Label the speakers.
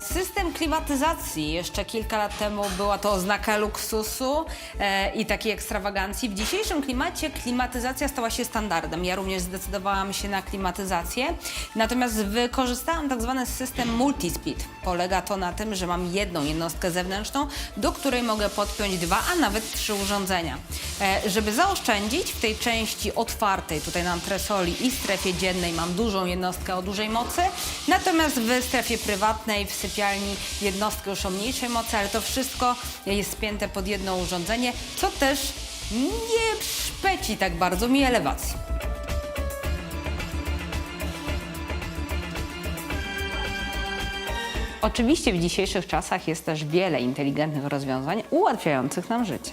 Speaker 1: System klimatyzacji jeszcze kilka lat temu była to oznaka luksusu e, i takiej ekstrawagancji. W dzisiejszym klimacie klimatyzacja stała się standardem. Ja również zdecydowałam się na klimatyzację. Natomiast wykorzystałam tak zwany system multispeed. Polega to na tym, że mam jedną jednostkę zewnętrzną, do której mogę podpiąć dwa, a nawet trzy urządzenia. E, żeby zaoszczędzić w tej części otwartej, tutaj na antresoli i strefie dziennej mam dużą jednostkę o dużej mocy, natomiast w strefie prywatnej, w sypialni jednostkę już o mniejszej mocy, ale to wszystko jest spięte pod jedno urządzenie, co też nie szpeci tak bardzo mi elewacji. Oczywiście w dzisiejszych czasach jest też wiele inteligentnych rozwiązań ułatwiających nam życie.